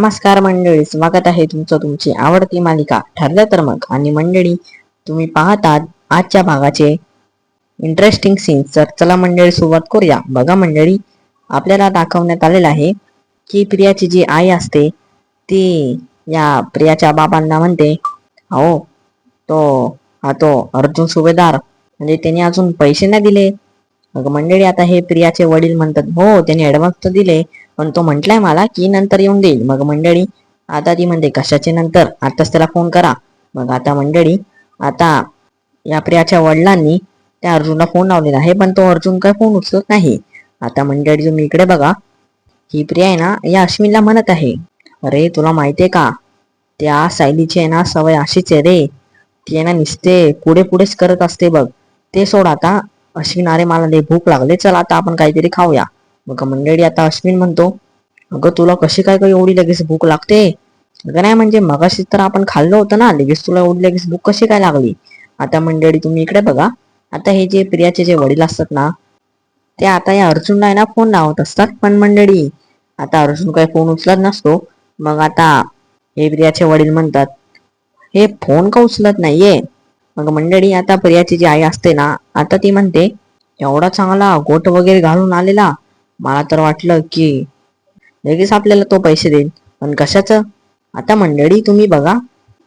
नमस्कार मंडळी स्वागत आहे तुमचं तुमची आवडती मालिका ठरलं तर मग. आणि मंडळी तुम्ही पाहतात आजच्या भागाचे इंटरेस्टिंग सीन्स तर चला मंडळी सुरुवात करूया. बघा मंडळी आपल्याला दाखवण्यात आलेलं आहे की प्रियाची जी आई असते ती या प्रियाच्या बाबांना म्हणते अहो तो हा तो अर्जुन सुभेदार. म्हणजे त्याने अजून पैसे नाही दिले. मग मंडळी आता हे प्रियाचे वडील म्हणतात हो त्याने ऍडव्हान्स तर दिले पण तो म्हटलाय मला की नंतर येऊन देईल. मग मंडळी आता ती म्हणते कशाचे नंतर? आताच त्याला फोन करा. मग आता मंडळी आता या प्रियाच्या वडिलांनी त्या अर्जुनला फोन लावलेला आहे पण तो अर्जुन काय फोन उचलत नाही. आता मंडळी तुम्ही इकडे बघा. ही प्रिया आहे ना या अश्विनला म्हणत आहे. अरे तुला माहितीये का? त्या सायलीची आहे ना सवय अशीच आहे रे. ती आहे ना निसते पुढे पुढेच करत असते बघ. ते सोड आता. अश्विन अरे मला भूक लागले. चल आता आपण काहीतरी खाऊया. मग मंडळी आता अश्विन म्हणतो अगं तुला कशी काय काय एवढी लगेच भूक लागते? अगं नाही म्हणजे मगाशी तर आपण खाल्लं होतं ना लगेच तुला एवढी लगेच भूक कशी काय लागली? आता मंडळी तुम्ही इकडे बघा आता हे जे प्रियाचे जे वडील असतात ना ते आता या अर्जुनला आहे ना फोन लावत असतात. पण मंडळी आता अर्जुन काही फोन उचलत नसतो. मग आता हे प्रियाचे वडील म्हणतात हे फोन का उचलत नाहीये? मग मंडळी आता प्रियाची जी आई असते ना आता ती म्हणते एवढा चांगला गोट वगैरे घालून आलेला मला तर वाटलं की लगेच आपल्याला तो पैसे देईल पण कशाचं? आता मंडळी तुम्ही बघा.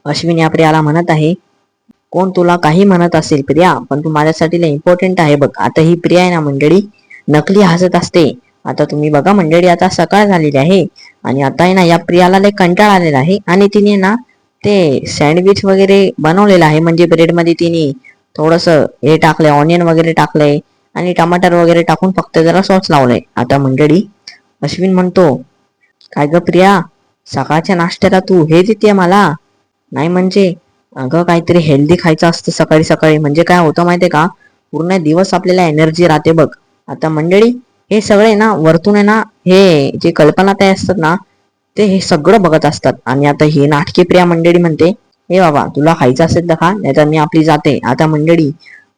अश्विन या प्रियाला म्हणत आहे कोण तुला काही म्हणत असेल प्रिया पण तू माझ्यासाठी इम्पॉर्टंट आहे बघ. आता ही प्रिया आहे ना मंडळी? नकली हसत असते. आता तुम्ही बघा मंडळी आता सकाळ झालेली आहे आणि आता आहे ना या प्रियाला लय कंटाळा आलेला आहे आणि तिने ना ते सँडविच वगैरे बनवलेलं आहे. म्हणजे ब्रेडमध्ये तिने थोडस हे टाकलंय ऑनियन वगैरे टाकलंय. आणि टमाटर वगैरे टाकून फक्त जरा सॉस लावलंय. आता मंडळी अश्विन म्हणतो काय ग प्रिया सकाळच्या नाश्त्याला तू हे देते मला? नाही म्हणजे अगं काहीतरी हेल्दी खायचं असतं सकाळी सकाळी. म्हणजे काय होतं माहितीये का? पूर्ण दिवस आपल्याला एनर्जी राहते बघ. आता मंडळी हे सगळे ना वरतून आहे ना हे जे कल्पना ते असतात ना ते हे सगळं बघत असतात. आणि आता ही नाटकी प्रिया मंडळी म्हणते हे बाबा तुला खायचं असेल तर खा नाहीतर मी आपली जाते. आता मंडळी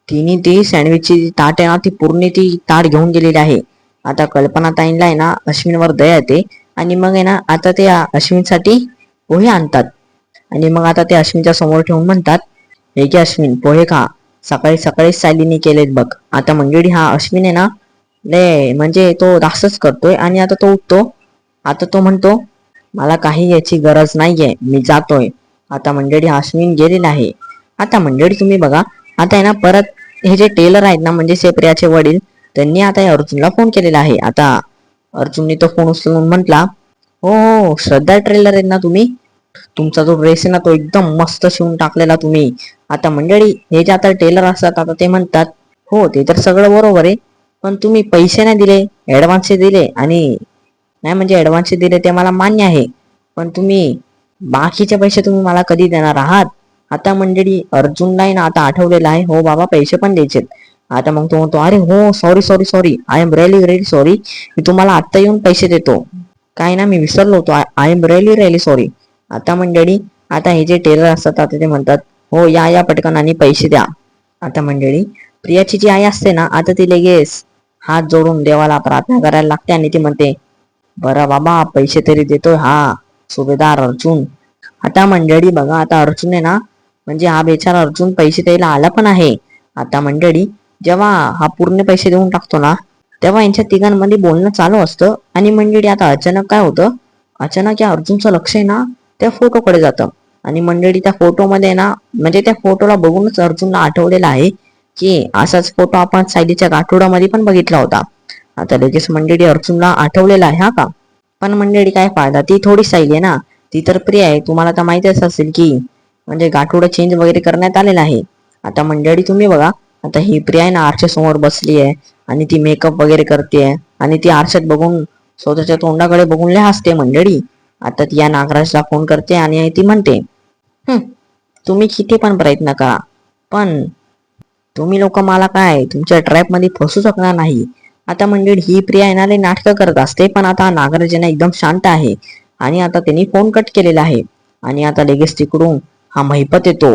तिने ती सँडविचची ताट आहे ना ती पूर्ण ती ताट घेऊन गेलेली आहे. आता कल्पना ताईंला आहे ना अश्विनवर दया येते. आणि मग आहे ना आता ते अश्विनसाठी पोहे आणतात. आणि मग आता ते अश्विनच्या समोर ठेवून म्हणतात हे की अश्विन पोहे खा. सकाळी सकाळीच सायलीने केलेत बघ. आता मंडळी हा अश्विन आहे ना ले म्हणजे तो दासच करतोय आणि आता तो उठतो. आता तो म्हणतो मला काही याची गरज नाहीये मी जातोय. आता मंडळी हा अश्विन गेलेला आहे. आता मंडळी तुम्ही बघा आता आहे ना परत हे जे टेलर आहेत ना म्हणजे सेप्रियाचे वडील त्यांनी आता या अर्जुनला फोन केलेला आहे. आता अर्जुनने तो फोन उचलून म्हटला हो हो श्रद्धा ट्रेलर आहेत ना तुम्ही? तुमचा जो ड्रेस आहे ना तो एकदम मस्त शिवून टाकलेला तुम्ही. आता मंडळी हे जे आता टेलर असतात आता ते म्हणतात हो ते तर सगळं बरोबर आहे पण तुम्ही पैसे नाही दिले ऍडव्हान्स दिले आणि नाही म्हणजे ऍडव्हान्स दिले ते मला मान्य आहे. पण तुम्ही बाकीचे पैसे तुम्ही मला कधी देणार आहात? आता मंडळी अर्जुनला आहे ना आता आठवलेला आहे. हो बाबा पैसे पण द्यायचे आता मग तो म्हणतो अरे हो sorry sorry sorry I am really really sorry मी तुम्हाला आत्ता येऊन पैसे देतो. काय ना मी विसरलो होतो. I am really really sorry आता मंडळी आता हे जे टेलर असतात आता ते म्हणतात हो या या पटकन आणि पैसे द्या. आता मंडळी प्रियाची जी आई असते ना आता ती लगेच हात जोडून देवाला प्रार्थना करायला लागते आणि ती म्हणते बरं बाबा पैसे तरी देतोय. हा सुभेदार अर्जुन. आता मंडळी बघा आता अर्जुन आहे ना म्हणजे हा बेचारा अर्जुन पैसे द्यायला आला पण आहे. आता मंडळी जेव्हा हा पूर्ण पैसे देऊन टाकतो ना तेव्हा यांच्या तिघांमध्ये बोलणं चालू असतं. आणि मंडळी आता अचानक काय होतं? अचानक या अर्जुनचं लक्ष आहे ना त्या फोटोकडे जातं. आणि मंडळी त्या फोटोमध्ये ना म्हणजे त्या फोटोला बघूनच अर्जुनला आठवलेला आहे की असाच फोटो आपण सायलीच्या गाठोड्यामध्ये पण बघितला होता. आता लगेच मंडळी अर्जुनला आठवलेला आहे हा का? पण मंडळी काय फायदा? ती थोडी सायली आहे ना. ती तर प्रिय आहे. तुम्हाला तर माहितीच असेल की म्हणजे गाठोडं चेंज वगैरे करण्यात आलेलं आहे. आता मंडळी तुम्ही बघा. आता ही प्रिया आहे ना आरच्या समोर बसली आहे. आणि ती मेकअप वगैरे करते आणि ती आरशात बघून स्वतःच्या तोंडाकडे बघून लय हसते मंडळी. आता ती या नागराजला फोन करते आणि ती म्हणते तुम्ही किती पण प्रयत्न करा. पण तुम्ही लोक मला काय तुमच्या ट्रॅपमध्ये फसू शकणार नाही. आता मंडळी ही प्रिया येणारे नाटकं करत असते. पण आता नागराज एकदम शांत आहे. आणि आता त्यांनी फोन कट केलेला आहे. आणि आता लगेच तिकडून हा महिपत येतो.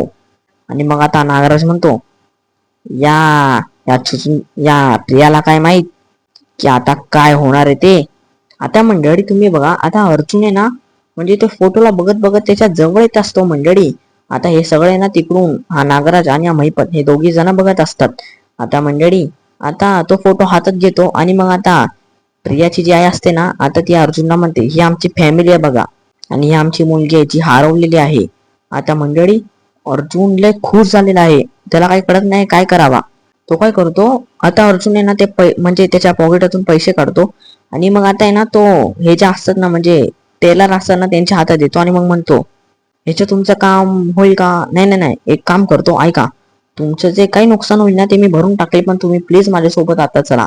आणि मग आता नागराज म्हणतो या या चुचून या प्रियाला काय माहीत की आता काय होणार आहे ते? आता मंडळी तुम्ही बघा आता अर्जुन आहे ना म्हणजे तो फोटोला बघत बघत त्याच्याजवळ येत असतो मंडळी. आता हे सगळे ना तिकडून हा नागराज आणि हा महिपत हे दोघी जण बघत असतात. आता मंडळी आता तो फोटो हातात घेतो आणि मग आता प्रियाची जी आई असते ना आता ती अर्जुनला म्हणते ही आमची फॅमिली आहे बघा. आणि ही आमची मुलगी आहे जी हरवलेली आहे. आता मंडळी अर्जुन लय खुश झालेला आहे. त्याला काही कळत नाही काय करावा? तो काय करतो आता अर्जुन आहे ना ते पै म्हणजे त्याच्या पॉकेटातून पैसे काढतो. आणि मग आता आहे ना तो हे जे असतात ना म्हणजे टेलर असतात ना त्यांच्या हातात देतो आणि मग म्हणतो ह्याचं तुमचं काम होईल का? नाही नाही नाही. एक काम करतो ऐका. तुमचं जे काही नुकसान होईल ना ते मी भरून टाकेल पण तुम्ही प्लीज माझ्यासोबत आता चला.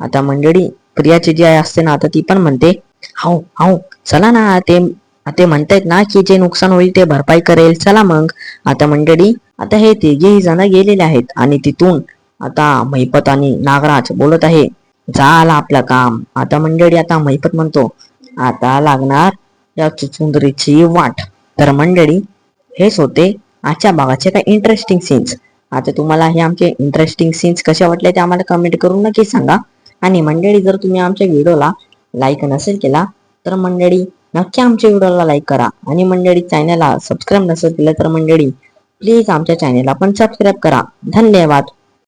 आता मंडळी प्रियाची जी आई असते ना आता ती पण म्हणते हाऊ हाऊ चला ना ते ते म्हणतायत ना की जे नुकसान होईल ते भरपाई करेल. चला मग. आता मंडळी आता हे तिघेही जण गेलेले आहेत आणि तिथून आता महिपत आणि नागराज बोलत आहे झाला आपलं काम. आता मंडळी आता महिपत म्हणतो आता लागणार या चुचुंदरीची वाट. तर मंडळी हेच होते आजच्या भागाचे काही इंटरेस्टिंग सीन्स आता तुम्हाला हे आमचे इंटरेस्टिंग सीन्स कसे वाटले ते आम्हाला कमेंट करून नक्की सांगा. आणि मंडळी जर तुम्ही आमच्या व्हिडिओला लाईक नसेल केला तर मंडळी नक्की आमच्या व्हिडिओला लाईक करा. आणि मंडळी चॅनलला सबस्क्राईब नसेल केलं तर मंडळी प्लीज आमच्या चॅनलला पण सबस्क्राईब करा. धन्यवाद.